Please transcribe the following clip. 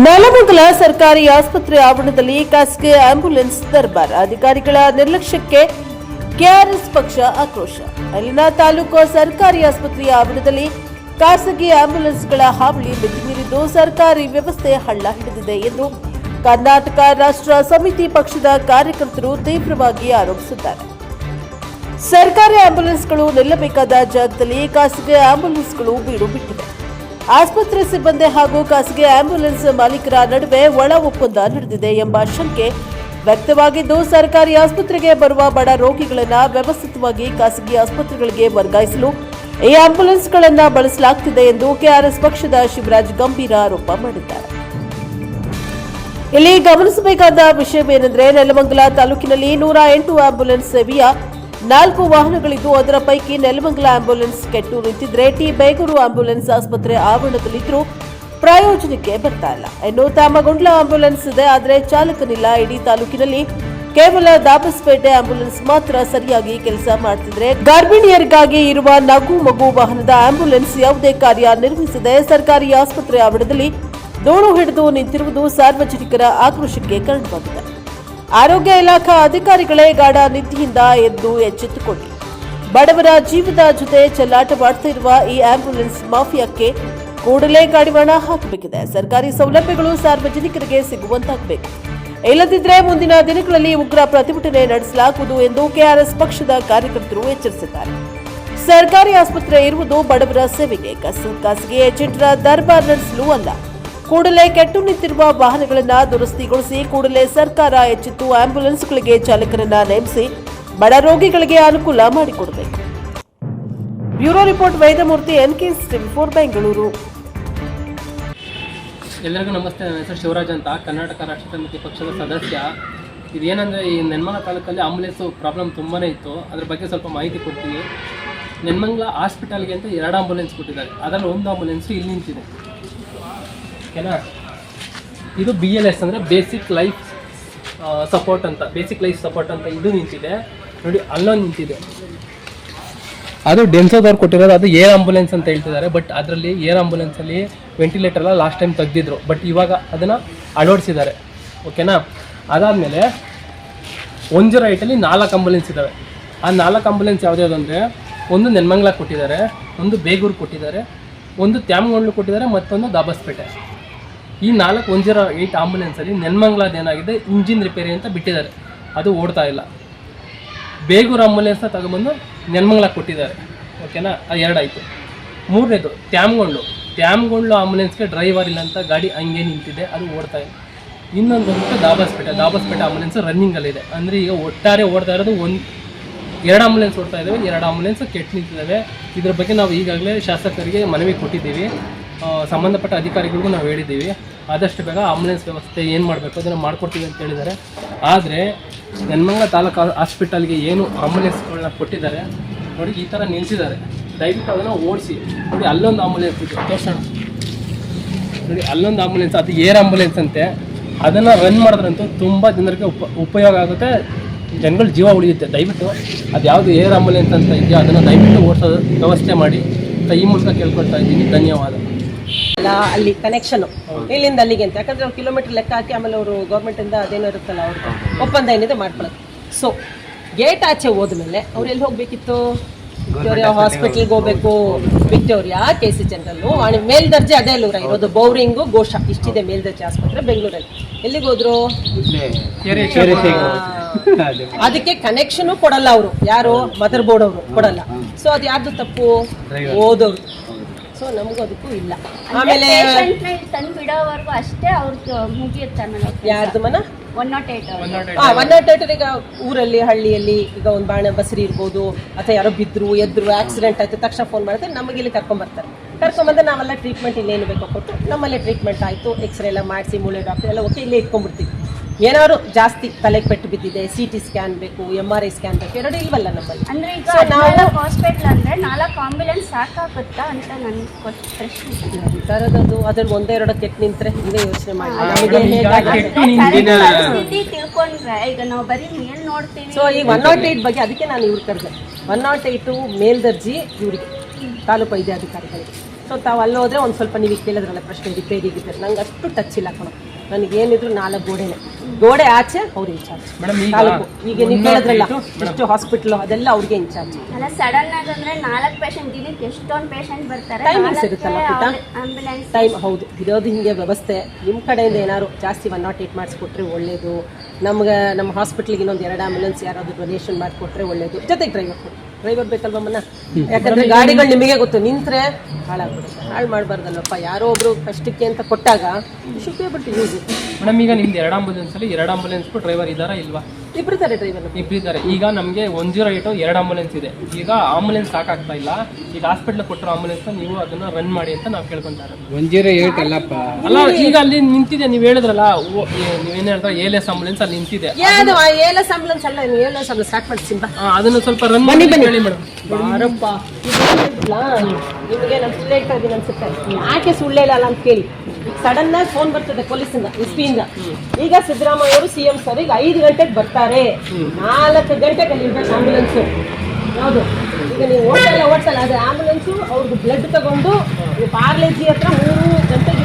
ನೆಲಮಂಗಲ ಸರ್ಕಾರಿ ಆಸ್ಪತ್ರೆ ಆವರಣದಲ್ಲಿ ಖಾಸಗಿ ಆಂಬ್ಯುಲೆನ್ಸ್ ದರ್ಬಾರ್. ಅಧಿಕಾರಿಗಳ ನಿರ್ಲಕ್ಷ್ಯಕ್ಕೆ ಕೆಆರ್ಎಸ್ ಪಕ್ಷ ಆಕ್ರೋಶ. ಅಲ್ಲಿನ ತಾಲೂಕು ಸರ್ಕಾರಿ ಆಸ್ಪತ್ರೆಯ ಆವರಣದಲ್ಲಿ ಖಾಸಗಿ ಆಂಬ್ಯುಲೆನ್ಸ್ಗಳ ಹಾವಳಿ ಮಿತಿಮೀರಿದ್ದು ಸರ್ಕಾರಿ ವ್ಯವಸ್ಥೆ ಹಳ್ಳ ಹಿಡಿದಿದೆ ಎಂದು ಕರ್ನಾಟಕ ರಾಷ್ಟ್ರ ಸಮಿತಿ ಪಕ್ಷದ ಕಾರ್ಯಕರ್ತರು ತೀವ್ರವಾಗಿ ಆರೋಪಿಸಿದ್ದಾರೆ. ಸರ್ಕಾರಿ ಆಂಬ್ಯುಲೆನ್ಸ್ಗಳು ನಿಲ್ಲಬೇಕಾದ ಜಾಗದಲ್ಲಿ ಖಾಸಗಿ ಆಂಬ್ಯುಲೆನ್ಸ್ಗಳು ಬೀಡು ಬಿಟ್ಟಿವೆ. ಆಸ್ಪತ್ರೆ ಸಿಬ್ಬಂದಿ ಹಾಗೂ ಖಾಸಗಿ ಆಂಬ್ಯುಲೆನ್ಸ್ ಮಾಲೀಕರ ನಡುವೆ ಒಳ ಒಪ್ಪಂದ ನಡೆದಿದೆ ಎಂಬ ಶಂಕೆ ವ್ಯಕ್ತವಾಗಿದ್ದು, ಸರ್ಕಾರಿ ಆಸ್ಪತ್ರೆಗೆ ಬರುವ ಬಡ ರೋಗಿಗಳನ್ನು ವ್ಯವಸ್ಥಿತವಾಗಿ ಖಾಸಗಿ ಆಸ್ಪತ್ರೆಗಳಿಗೆ ವರ್ಗಾಯಿಸಲು ಈ ಆಂಬ್ಯುಲೆನ್ಸ್ಗಳನ್ನು ಬಳಸಲಾಗುತ್ತಿದೆ ಎಂದು ಕೆಆರ್ಎಸ್ ಪಕ್ಷದ ಶಿವರಾಜ್ ಗಂಭೀರ ಆರೋಪ ಮಾಡಿದ್ದಾರೆ. ಇಲ್ಲಿ ಗಮನಿಸಬೇಕಾದ ವಿಷಯವೇನೆಂದರೆ, ನೆಲಮಂಗಲ ತಾಲೂಕಿನಲ್ಲಿ ನೂರ ಎಂಟು ಆಂಬ್ಯುಲೆನ್ಸ್ ಸೇವೆಯ ನಾಲ್ಕು ವಾಹನಗಳಿದ್ದು ಅದರ ಪೈಕಿ ನೆಲಮಂಗಲ ಆಂಬ್ಯುಲೆನ್ಸ್ ಕೆಟ್ಟು ನಿಂತಿದ್ರೆ ಟಿ ಬೇಗೂರು ಆಂಬ್ಯುಲೆನ್ಸ್ ಆಸ್ಪತ್ರೆ ಆವರಣದಲ್ಲಿದ್ದರೂ ಪ್ರಾಯೋಜನಕ್ಕೆ ಬರ್ತಾ ಇಲ್ಲ. ಇನ್ನು ತಾಮಗೊಂಡ್ಲ ಆಂಬ್ಯುಲೆನ್ಸ್ ಇದೆ, ಆದರೆ ಚಾಲಕನಿಲ್ಲ. ಇಡೀ ತಾಲೂಕಿನಲ್ಲಿ ಕೇವಲ ದಾಬಸ್ಪೇಟೆ ಆಂಬ್ಯುಲೆನ್ಸ್ ಮಾತ್ರ ಸರಿಯಾಗಿ ಕೆಲಸ ಮಾಡ್ತಿದ್ರೆ ಗರ್ಭಿಣಿಯರಿಗಾಗಿ ಇರುವ ನಗು ಮಗು ವಾಹನದ ಆಂಬ್ಯುಲೆನ್ಸ್ ಯಾವುದೇ ಕಾರ್ಯ ನಿರ್ವಹಿಸದೆ ಸರ್ಕಾರಿ ಆಸ್ಪತ್ರೆ ಆವರಣದಲ್ಲಿ ದೋಣು ಹಿಡಿದು ನಿಂತಿರುವುದು ಸಾರ್ವಜನಿಕರ ಆಕ್ರೋಶಕ್ಕೆ ಕಾರಣವಾಗಿದೆ. ಆರೋಗ್ಯ ಇಲಾಖಾ ಅಧಿಕಾರಿಗಳೇ ಗಾಢ ನಿಧಿಯಿಂದ ಎದ್ದು ಎಚ್ಚೆತ್ತುಕೊಳ್ಳಿ ಬಡವರ ಜೀವದ ಜೊತೆ ಚೆಲ್ಲಾಟವಾಡ್ತಾ ಇರುವ ಈ ಆಂಬ್ಯುಲೆನ್ಸ್ ಮಾಫಿಯಾಕ್ಕೆ ಕೂಡಲೇ ಕಡಿವಾಣ ಹಾಕಬೇಕಿದೆ. ಸರ್ಕಾರಿ ಸೌಲಭ್ಯಗಳು ಸಾರ್ವಜನಿಕರಿಗೆ ಸಿಗುವಂತಾಗಬೇಕು. ಇಲ್ಲದಿದ್ದರೆ ಮುಂದಿನ ದಿನಗಳಲ್ಲಿ ಉಗ್ರ ಪ್ರತಿಭಟನೆ ನಡೆಸಲಾಗುವುದು ಎಂದು ಕೆಆರ್ಎಸ್ ಪಕ್ಷದ ಕಾರ್ಯಕರ್ತರು ಎಚ್ಚರಿಸಿದ್ದಾರೆ. ಸರ್ಕಾರಿ ಆಸ್ಪತ್ರೆ ಇರುವುದು ಬಡವರ ಸೇವೆಗೆ ಖಾಸಗಿ ಏಜೆಂಟರ ದರ್ಬಾರ್ ನಡೆಸಲು ಅಲ್ಲ. ಕೂಡಲೇ ಕೆಟ್ಟು ನಿಂತಿರುವ ವಾಹನಗಳನ್ನು ದುರಸ್ತಿಗೊಳಿಸಿ ಕೂಡಲೇ ಸರ್ಕಾರ ಎಚ್ಚೆತ್ತು ಆಂಬ್ಯುಲೆನ್ಸ್ಗಳಿಗೆ ಚಾಲಕರನ್ನ ನೇಮಿಸಿ ಬಡ ರೋಗಿಗಳಿಗೆ ಅನುಕೂಲ ಮಾಡಿಕೊಡಬೇಕು. Bureau report Vaidyamurthy N K TV four, Bengaluru. ಎಲ್ಲರಿಗೂ ನಮಸ್ತೆ, ನನ್ನ ಹೆಸರು ಶಿವರಾಜ್ ಅಂತ, ಕರ್ನಾಟಕ ರಾಷ್ಟ್ರ ಸಮಿತಿ ಪಕ್ಷದ ಸದಸ್ಯ. ಇದೇನಂದರೆ, ಈ ನೆನ್ಮಂಗ್ಲ ತಾಲೂಕಲ್ಲಿ ಆಂಬುಲೆನ್ಸು ಪ್ರಾಬ್ಲಮ್ ತುಂಬಾ ಇತ್ತು. ಅದ್ರ ಬಗ್ಗೆ ಸ್ವಲ್ಪ ಮಾಹಿತಿ ಕೊಡ್ತೀನಿ ನೆನ್ಮಂಗ್ಲ ಹಾಸ್ಪಿಟಲ್ಗೆ ಅಂತ ಎರಡು ಆಂಬುಲೆನ್ಸ್ ಕೊಟ್ಟಿದ್ದಾರೆ. ಅದರಲ್ಲಿ ಒಂದು ಆಂಬುಲೆನ್ಸು ಇಲ್ಲಿ ನಿಂತಿದೆ. ಓಕೆನಾ ಇದು ಬಿ ಎಲ್ ಎಸ್ ಅಂದರೆ ಬೇಸಿಕ್ ಲೈಫ್ ಸಪೋರ್ಟ್ ಅಂತ. ಬೇಸಿಕ್ ಲೈಫ್ ಸಪೋರ್ಟ್ ಅಂತ ಇದು ನಿಂತಿದೆ. ನೋಡಿ, ಅಲ್ಲೊಂದು ನಿಂತಿದೆ. ಅದು ಡೆನ್ಸೋದವ್ರು ಕೊಟ್ಟಿರೋದು, ಅದು ಏರ್ ಆಂಬುಲೆನ್ಸ್ ಅಂತ ಹೇಳ್ತಿದ್ದಾರೆ ಬಟ್ ಅದರಲ್ಲಿ ಏರ್ ಆಂಬುಲೆನ್ಸಲ್ಲಿ ವೆಂಟಿಲೇಟರ್ ಎಲ್ಲ ಲಾಸ್ಟ್ ಟೈಮ್ ತೆಗ್ದಿದ್ರು. ಬಟ್ ಇವಾಗ ಅದನ್ನು ಅಳವಡಿಸಿದ್ದಾರೆ. ಓಕೆನಾ ಅದಾದಮೇಲೆ ಒನ್ ಜೀರೋ ಏಯ್ಟಲ್ಲಿ ನಾಲ್ಕು ಆಂಬುಲೆನ್ಸ್ ಇದ್ದಾವೆ ಆ ನಾಲ್ಕು ಆಂಬುಲೆನ್ಸ್ ಯಾವುದ್ಯಾವ್ದು ಅಂದರೆ, ಒಂದು ನೆನ್ಮಂಗ್ಲ ಕೊಟ್ಟಿದ್ದಾರೆ, ಒಂದು ಬೇಗೂರು ಕೊಟ್ಟಿದ್ದಾರೆ, ಒಂದು ತ್ಯಾಮಗೊಂಡ್ಲು ಕೊಟ್ಟಿದ್ದಾರೆ, ಮತ್ತೊಂದು ದಾಬಸ್ಪೇಟೆ. ಈ ನಾಲ್ಕು ಒನ್ ಜೀರೋ ಏಯ್ಟ್ ಆಂಬುಲೆನ್ಸಲ್ಲಿ ನೆನ್ಮಂಗ್ಲಾದ ಏನಾಗಿದೆ ಇಂಜಿನ್ ರಿಪೇರಿ ಅಂತ ಬಿಟ್ಟಿದ್ದಾರೆ. ಅದು ಓಡ್ತಾ ಇಲ್ಲ. ಬೇಗೂರು ಆಂಬುಲೆನ್ಸ್ನ ತಗೊಂಬಂದು ನೆನ್ಮಂಗ್ಲ ಕೊಟ್ಟಿದ್ದಾರೆ. ಓಕೆನಾ ಅದು ಎರಡಾಯಿತು ಮೂರನೇದು, ತ್ಯಾಮ್ಗೊಂಡು. ತ್ಯಾಮ್ಗೊಂಡು ಆಂಬುಲೆನ್ಸ್ಗೆ ಡ್ರೈವರ್ ಇಲ್ಲ ಅಂತ ಗಾಡಿ ಹಂಗೆ ನಿಂತಿದೆ, ಅದು ಓಡ್ತಾ ಇಲ್ಲ. ಇನ್ನೊಂದು ಬಂದ್ಬಿಟ್ಟು ದಾಬಾಸ್ಪೇಟೆ. ದಾಬಾಸ್ಪೇಟೆ ಆಂಬುಲೆನ್ಸ್ ರನ್ನಿಂಗಲ್ಲಿದೆ ಅಂದರೆ ಈಗ ಒಟ್ಟಾರೆ ಓಡ್ತಾ ಇರೋದು ಒಂದು, ಎರಡು ಆಂಬುಲೆನ್ಸ್ ಓಡ್ತಾ ಇದ್ದಾವೆ ಎರಡು ಆಂಬುಲೆನ್ಸ್ ಕೆಟ್ಟು ನಿಂತಿದ್ದಾವೆ ಇದ್ರ ಬಗ್ಗೆ ನಾವು ಈಗಾಗಲೇ ಶಾಸಕರಿಗೆ ಮನವಿ ಕೊಟ್ಟಿದ್ದೀವಿ. ಸಂಬಂಧಪಟ್ಟ ಅಧಿಕಾರಿಗಳಿಗೂ ನಾವು ಹೇಳಿದ್ದೀವಿ. ಆದಷ್ಟು ಬೇಗ ಆಂಬುಲೆನ್ಸ್ ವ್ಯವಸ್ಥೆ ಏನು ಮಾಡಬೇಕು ಅದನ್ನು ಮಾಡಿಕೊಡ್ತೀವಿ ಅಂತ ಹೇಳಿದ್ದಾರೆ. ಆದರೆ, ನೆನ್ಮಂಗ ತಾಲೂಕು ಹಾಸ್ಪಿಟಲ್ಗೆ ಏನು ಆಂಬುಲೆನ್ಸ್ಗಳನ್ನ ಕೊಟ್ಟಿದ್ದಾರೆ, ನೋಡಿ ಈ ಥರ ನಿಲ್ಲಿಸಿದ್ದಾರೆ ದಯವಿಟ್ಟು ಅದನ್ನು ಓಡಿಸಿ. ನೋಡಿ ಅಲ್ಲೊಂದು ಆಂಬುಲೆನ್ಸ್ ಇದೆ. ತೋರ್ಸೋಣ. ನೋಡಿ ಅಲ್ಲೊಂದು ಆಂಬುಲೆನ್ಸ್ ಅದು ಏರ್ ಆಂಬುಲೆನ್ಸ್ ಅಂತೆ. ಅದನ್ನು ರನ್ ಮಾಡಿದ್ರಂತೂ ತುಂಬ ಜನರಿಗೆ ಉಪ, ಉಪಯೋಗ ಆಗುತ್ತೆ. ಜನಗಳ ಜೀವ ಉಳಿಯುತ್ತೆ. ದಯವಿಟ್ಟು ಅದು ಯಾವುದು ಏರ್ ಆಂಬುಲೆನ್ಸ್ ಅಂತ ಇದೆಯೋ ಅದನ್ನು ದಯವಿಟ್ಟು ಓಡಿಸೋದು ವ್ಯವಸ್ಥೆ ಮಾಡಿ. ಕೈ ಮೂಲಕ ಕೇಳ್ಕೊಳ್ತಾ ಇದ್ದೀನಿ. ಧನ್ಯವಾದ. ಅಲ್ಲ ಅಲ್ಲಿ ಕನೆಕ್ಷನ್ ಇಲ್ಲಿಂದ ಅಲ್ಲಿಗೆ ಅಂತ. ಯಾಕಂದ್ರೆ ಅವ್ರು ಕಿಲೋಮೀಟರ್ ಲೆಕ್ಕ ಹಾಕಿ ಆಮೇಲೆ ಅವರು ಗೌರ್ಮೆಂಟಿಂದ ಅದೇನೋ ಇರುತ್ತಲ್ಲ ಅವ್ರ ಒಪ್ಪಂದ ಏನಿದೆ ಮಾಡ್ಕೊಳ್ಳೋದು ಸೊ ಗೇಟ್ ಆಚೆ ಹೋದ್ಮೇಲೆ ಅವ್ರು ಎಲ್ಲಿ ಹೋಗ್ಬೇಕಿತ್ತು? ವಿಕ್ಟೋರಿಯಾ ಹಾಸ್ಪಿಟಲ್ಗೆ ಹೋಗ್ಬೇಕು. ವಿಕ್ಟೋರಿಯಾ ಕೆ ಸಿ ಜನರಲ್ಲು ವಾಣಿ ಮೇಲ್ದರ್ಜೆ ಅದೇ ಅಲ್ಲೂರ ಇರೋದು ಬೌರಿಂಗು ಘೋಷ ಇಷ್ಟಿದೆ ಮೇಲ್ದರ್ಜೆ ಆಸ್ಪತ್ರೆ ಬೆಂಗಳೂರಲ್ಲಿ. ಎಲ್ಲಿಗೆ ಹೋದ್ರು? ಅದಕ್ಕೆ ಕನೆಕ್ಷನ್ ಕೊಡಲ್ಲ ಅವರು. ಯಾರು? ಮದರ್ ಬೋರ್ಡ್ ಅವರು ಕೊಡಲ್ಲ. ಸೊ ಅದು ಯಾರ್ದು ತಪ್ಪು? ಓದೋರು ಸೊ ನಮಗೂ ಅದಕ್ಕೂ ಇಲ್ಲ. ಆಮೇಲೆ ತಂದು ಬಿಡೋವರೆಗೂ ಅಷ್ಟೇ ಅವ್ರದ್ದು ಮುಗಿಯುತ್ತೆ ಯಾರ್ದು ಮನ? One nought eight one nought eight ಈಗ ಊರಲ್ಲಿ ಹಳ್ಳಿಯಲ್ಲಿ ಈಗ ಒಂದು ಬಾಣ ಬಸರಿ ಇರ್ಬೋದು ಅಥವಾ ಯಾರೋ ಬಿದ್ರು ಎದ್ರು ಆಕ್ಸಿಡೆಂಟ್ ಆಯ್ತು ತಕ್ಷಣ ಫೋನ್ ಮಾಡಿದ್ರೆ ನಮಗೆ ಇಲ್ಲಿ ಕರ್ಕೊಂಬರ್ತಾರೆ ಕರ್ಕೊಂಬಂದ್ರೆ ನಾವೆಲ್ಲ ಟ್ರೀಟ್ಮೆಂಟ್ ಇಲ್ಲೇನು ಬೇಕೋ ಕೊಟ್ಟು ನಮ್ಮಲ್ಲೇ ಟ್ರೀಟ್ಮೆಂಟ್ ಆಯಿತು ಎಕ್ಸ್ರೇ ಎಲ್ಲ ಮಾಡಿಸಿ ಮೂಳೆ ಡಾಕ್ಟರ್ ಎಲ್ಲ ಓಕೆ ಇಲ್ಲೇ ಇಟ್ಕೊಂಡ್ಬಿಡ್ತೀವಿ. ಏನಾದ್ರು ಜಾಸ್ತಿ ತಲೆಗೆ ಪೆಟ್ಟು ಬಿದ್ದಿದೆ ಸಿ ಟಿ ಸ್ಕ್ಯಾನ್ ಬೇಕು ಎಂ ಆರ್ ಐ ಸ್ಕ್ಯಾನ್ ಬೇಕು ಎರಡು ಇಲ್ವಲ್ಲ ನಮ್ಮಲ್ಲಿ. ಅಂದ್ರೆ ಈಗ So, ನಾವು- ಹಾಸ್ಪಿಟ್ಲ್ ಅಂದ್ರೆ ನಾಲ್ಕು ಆಂಬ್ಯುಲೆನ್ಸ್ ಸಾಕಾಗುತ್ತಾ ಅಂತ ನನ್ಗೆ ಪ್ರಶ್ನೆ. ಥರದದು ಅದ್ರಲ್ಲಿ ಒಂದೆರಡು ಕೆಟ್ಟ ನಿಂತ್ರೆ ಇದೇ ಯೋಚನೆ ಮಾಡಿ. ನಮಗೆ ಈಗ ಹೇಗಾಗುತ್ತೆ ಕೆಟ್ಟು ಪರಿಸ್ಥಿತಿ ತಿಳ್ಕೊಂಡ್ರೆ ಈಗ ನಾವು ಬರೀ ಮೇಲ್ ನೋಡ್ತೀವಿ. ಸೊ ಈ ಒನ್ ನಾಟ್ ಏಟ್ ಬಗ್ಗೆ ಅದಕ್ಕೆ ನಾನು ಇವ್ರು ಕರೆದೆ. ಒನ್ ನಾಟ್ ಏಟು ಮೇಲ್ದರ್ಜಿ ಇವರಿಗೆ ತಾಲೂಕು ವೈದ್ಯಾಧಿಕಾರಿಗಳಿಗೆ. ಸೊ ತಾವು ಅಲ್ಲಿ ಹೋದ್ರೆ ಒಂದು ಸ್ವಲ್ಪ ನೀವು ಕೇಳಿದ್ರಲ್ಲ ಪ್ರಶ್ನೆ ರಿಪೇರಿ ಗಿಪೇರಿ ನಂಗೆ ಅಷ್ಟು ಟಚ್ ಇಲ್ಲ ಕಣ. ನನಗೆ ಏನಿದ್ರು ನಾಲ್ಕು ಗೋಡೆನೆ. ಗೋಡೆ ಆಚೆ ಅವ್ರು ಇನ್ಚಾರ್ಜ್ ನಾಲ್ಕು ಈಗ ತಾಲೂಕು ಈಗ ನೀವು ಹೇಳಿದ್ರಲ್ಲ ಎಷ್ಟು ಹಾಸ್ಪಿಟಲ್ ಅದೆಲ್ಲ ಅವ್ರಿಗೆ ಇನ್ಚಾರ್ಜ್ ಅಲ್ಲ ಸಡನ್ ನಾಲ್ಕು ಪೇಷಂಟ್ ದಿನಕ್ಕೆ ಎಷ್ಟೊಂದು ಪೇಷಂಟ್ ಬರ್ತಾರೆ. Timings ಇರುತ್ತಲ್ಲ ಪುಟ್ಟ? ಟೈಮ್ ಹೌದು. ಇರೋದು ಹಿಂಗೆ ವ್ಯವಸ್ಥೆ. ನಿಮ್ಮ ಕಡೆಯಿಂದ ಏನಾದ್ರು ಜಾಸ್ತಿ ಒನ್ ನಾಟ್ ಏಟ್ ಮಾಡಿಸ್ಕೊಟ್ರೆ ಒಳ್ಳೇದು. ನಮ್ಗೆ ನಮ್ಮ ಹಾಸ್ಪಿಟ್ಲಿಗೆ ಇನ್ನೊಂದು ಎರಡು ಆಂಬುಲೆನ್ಸ್ ಯಾರಾದರೂ ಡೊನೇಷನ್ ಮಾಡಿಕೊಟ್ರೆ ಒಳ್ಳೇದು. ಜೊತೆಗೆ ಡ್ರೈವರ್ ಡ್ರೈವರ್ ಬೇಕಲ್ವಮ್ಮನ ಯಾಕಂದ್ರೆ ಗಾಡಿಗಳು ನಿಮಗೆ ಗೊತ್ತು ನಿಂತ್ರೆ ಹಾಳಾಗ್ಬಿಡುತ್ತೆ. ಹಾಳು ಮಾಡಬಾರ್ದಲ್ಲಪ್ಪ ಯಾರೋ ಒಬ್ರು ಕಷ್ಟಕ್ಕೆ ಅಂತ ಕೊಟ್ಟಾಗ ಶುಡ್ ಬಿಟ್ಟು ಯೂಸ್ ಮೇಡಮ್ ಈಗ ನಿಮ್ದು ಎರಡು ಆಂಬುಲೆನ್ಸ್ ಅಲ್ಲಿ ಎರಡು ಆಂಬುಲೆನ್ಸ್ಗೂ ಡ್ರೈವರ್ ಇದ್ದಾರಾ ಇಲ್ವಾ? ಇಬ್ಬರಿದ್ದಾರೆ ಡ್ರೈವರ್ ಇಬ್ಬರಿದ್ದಾರೆ ಈಗ ನಮಗೆ ಒನ್ ಜೀರೋ ಏಟು ಎರಡು ಆಂಬುಲೆನ್ಸ್ ಇದೆ. ಈಗ ಆಂಬುಲೆನ್ಸ್ ಸಾಕಾಗ್ತಾ ಇಲ್ಲ. ಈಗ ಹಾಸ್ಪಿಟ್ಲ್ ಕೊಟ್ಟಿರೋ ಆಂಬುಲೆನ್ಸ್ ನೀವು ಅದನ್ನ ರನ್ ಮಾಡಿ ಅಂತ ನಾವು ಕೇಳ್ಕೊಂತಾರೆ ಒನ್ ಜೀರೋ ಏಟ್ ಅಲ್ಲಪ್ಪ ಅಲ್ಲ ಈಗ ಅಲ್ಲಿ ನಿಂತಿದೆ. ನೀವು ಹೇಳಿದ್ರಲ್ಲ ಓ- ಏ- ನೀವೇನ್ ಹೇಳಿದ್ರೆ ಎಲ್ ಎಸ್ ಆಂಬುಲೆನ್ಸ್ ಅಲ್ಲಿ ನಿಂತಿದೆ. ಏಲಸ್ ಆಂಬುಲೆನ್ಸ್ ಅಲ್ಲ ನೀವು ಏಲಸ್ ಆಂಬುಲೆನ್ಸ್ ಸ್ಟಾರ್ಟ್ ಮಾಡ್ತೀನಿ ಅದನ್ನ ಸ್ವಲ್ಪ ರನ್ ಮಾಡಿ ಹೇಳಿ ಮೇಡಮ್. ಬಾರಪ್ಪ. ನಿಮಗೆ ನಾನು ಸುಳ್ಳು ಹೇಳ್ತಾ ಅನ್ಸುತ್ತೆ. ಯಾಕೆ ಸುಳ್ಳೇ ಇಲ್ಲ ಅಂತ ಕೇಳಿ. ಸಡನ್ ಆಗಿ ಫೋನ್ ಬರ್ತದೆ ಪೊಲೀಸಿಂದ ಎಸ್ ಪಿಯಿಂದ ಈಗ ಸಿದ್ದರಾಮಯ್ಯ ಅವರು ಸಿ ಎಂ ಸರ್ ಈಗ ಐದು ಗಂಟೆಗೆ ಬರ್ತಾರೆ. ನಾಲ್ಕು ಗಂಟೆಗೆ ಇರ್ಬೇಕು ಆಂಬುಲೆನ್ಸ್ ಯಾವುದು? ಈಗ ನೀವು ಓಡ್ಸಲ್ಲ ಓಡ್ಸಲ್ಲ ಅದು ಆಂಬುಲೆನ್ಸು ಅವ್ರದ್ದು ಬ್ಲಡ್ ತಗೊಂಡು ಪಾರ್ಲೇಜಿ ಹತ್ರ ಮೂರು ಗಂಟೆಗೆ